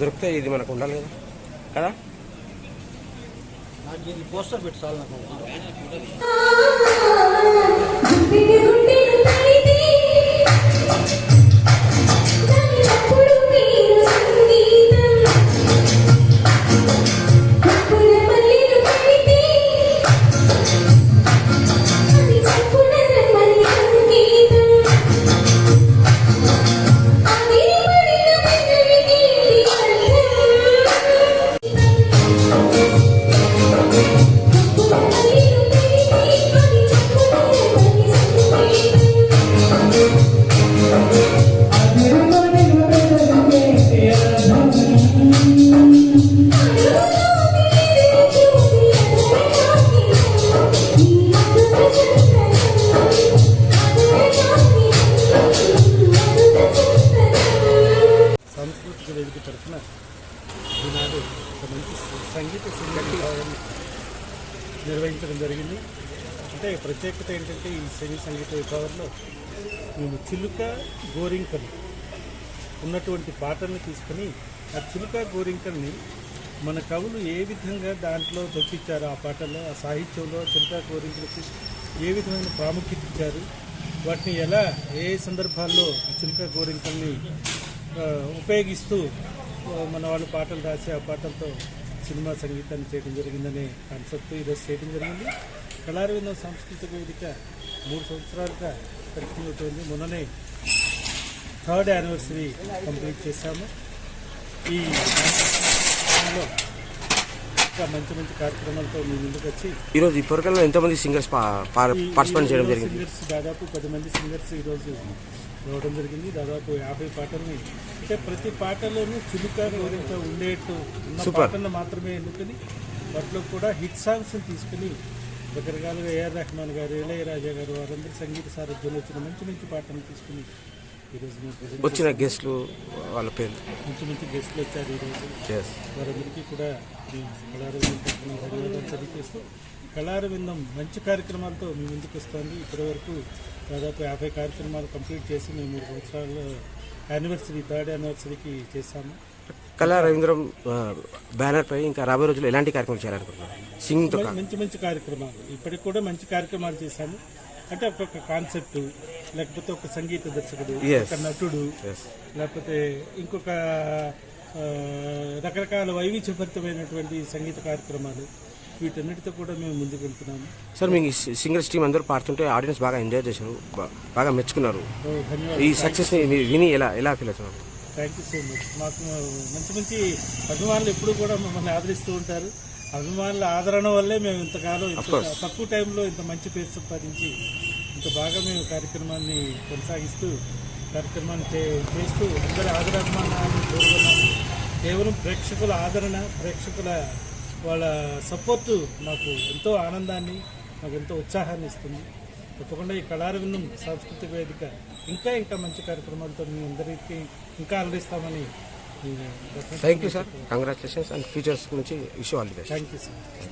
దొరికితే ఇది మనకు ఉండాలి కదా? కదా? పోస్టర్ పెట్టి చాలు నాకు. తరఫున ఈనాడు ఒక మంచి సంగీత సంగీతం నిర్వహించడం జరిగింది. అంటే ప్రత్యేకత ఏంటంటే ఈ సినీ సంగీత విభాగంలో మేము చిలుక గోరింకలు ఉన్నటువంటి పాటల్ని తీసుకొని ఆ చిలుక గోరింకల్ని మన కవులు ఏ విధంగా దాంట్లో చొప్పించారో ఆ పాటల్లో ఆ సాహిత్యంలో చిలుక గోరింకలకి ఏ విధమైన ప్రాముఖ్యత ఇచ్చారు వాటిని ఎలా ఏ సందర్భాల్లో చిలుక గోరింకల్ని ఉపయోగిస్తూ మన వాళ్ళు పాటలు రాసి ఆ పాటలతో సినిమా సంగీతాన్ని చేయడం జరిగిందనే కాన్సెప్ట్ ఈరోజు చేయడం జరిగింది. కళారవిందం సాంస్కృతిక వేదిక మూడు సంవత్సరాలుగా పరిచయం అవుతుంది మొన్ననే థర్డ్ యానివర్సరీ కంప్లీట్ చేశాము. ఈ ఇంకా మంచి మంచి కార్యక్రమాలతో మీ ముందుకు వచ్చి ఈరోజు ఈ పొరకల్లో ఎంతోమంది సింగర్స్ పార్టిసిపేట్ చేయడం జరిగింది. సింగర్స్ దాదాపు పది మంది సింగర్స్ ఈరోజు రావడం జరిగింది. దాదాపు యాభై పాటల్ని అంటే ప్రతి పాటలోనూ చిలుక గోరింక ఉండేట్టు ఉన్న. పాటలను మాత్రమే ఎన్నుకొని వాటిలో కూడా హిట్ సాంగ్స్ తీసుకుని రకరకాలుగా ఏఆర్ రెహమాన్ గారు ఇళయరాజా గారు వారందరూ సంగీత సారథ్యంలో వచ్చిన మంచి మంచి పాటలు తీసుకుని ఈరోజు వచ్చిన గెస్ట్లు వాళ్ళ పేర్లు. మంచి మంచి గెస్ట్లు వచ్చారు ఈరోజు. వారందరికీ కూడా తరఫున ధన్యవాదాలు తెలియజేస్తూ కళారవిందం మంచి కార్యక్రమాలతో మీ ముందుకు వస్తుంది. ఇప్పటి వరకు దాదాపు యాభై కార్యక్రమాలు కంప్లీట్ చేసి మేము మూడు సంవత్సరాలు యానివర్సరీ థర్డ్ యానివర్సరీకి చేశాము. కళా రవీంద్రం బ్యానర్ పై ఇంకా రాబోయే రోజుల్లో ఎలాంటి కార్యక్రమాలు చేయాలనుకుంటున్నారు? సింగింగ్తో మంచి- మంచి కార్యక్రమాలు. ఇప్పటికి కూడా మంచి కార్యక్రమాలు చేశాము. అంటే ఒక్కొక్క కాన్సెప్ట్ లేకపోతే ఒక సంగీత దర్శకుడు. ఒక నటుడు లేకపోతే ఇంకొక రకరకాల వైవిధ్యభరితమైనటువంటి సంగీత కార్యక్రమాలు. వీటన్నిటితో కూడా మేము ముందుకు వెళ్తున్నాము సార్ మీ సింగర్స్ టీం అందరూ పాడుతుంటే ఆడియన్స్ బాగా ఎంజాయ్ చేశారు బాగా మెచ్చుకున్నారు. ఈ సక్సెస్ని మీరు విని ఎలా ఎలా ఫీల్ అవుతున్నారు? థ్యాంక్ యూ సో మచ్ మాకు మంచి మంచి అభిమానులు ఎప్పుడు కూడా మమ్మల్ని ఆదరిస్తూ ఉంటారు. అభిమానుల ఆదరణ వల్లే మేము ఇంతకాలం. తక్కువ టైంలో ఇంత మంచి పేరు సంపాదించి ఇంత బాగా మేము కార్యక్రమాన్ని కొనసాగిస్తూ కార్యక్రమాన్ని చేస్తూ అందరి ఆదరాభిమానాలను కోరుకున్నాము. కేవలం ప్రేక్షకుల ఆదరణ ప్రేక్షకుల వాళ్ళ సపోర్టు నాకు ఎంతో ఆనందాన్ని నాకు ఎంతో ఉత్సాహాన్ని ఇస్తుంది. తప్పకుండా ఈ కళారవిందం సాంస్కృతిక వేదిక ఇంకా ఇంకా మంచి కార్యక్రమాలతో మీ అందరికీ ఇంకా అలరిస్తామని thank you sir congratulations and futures గురించి all the best thank you sir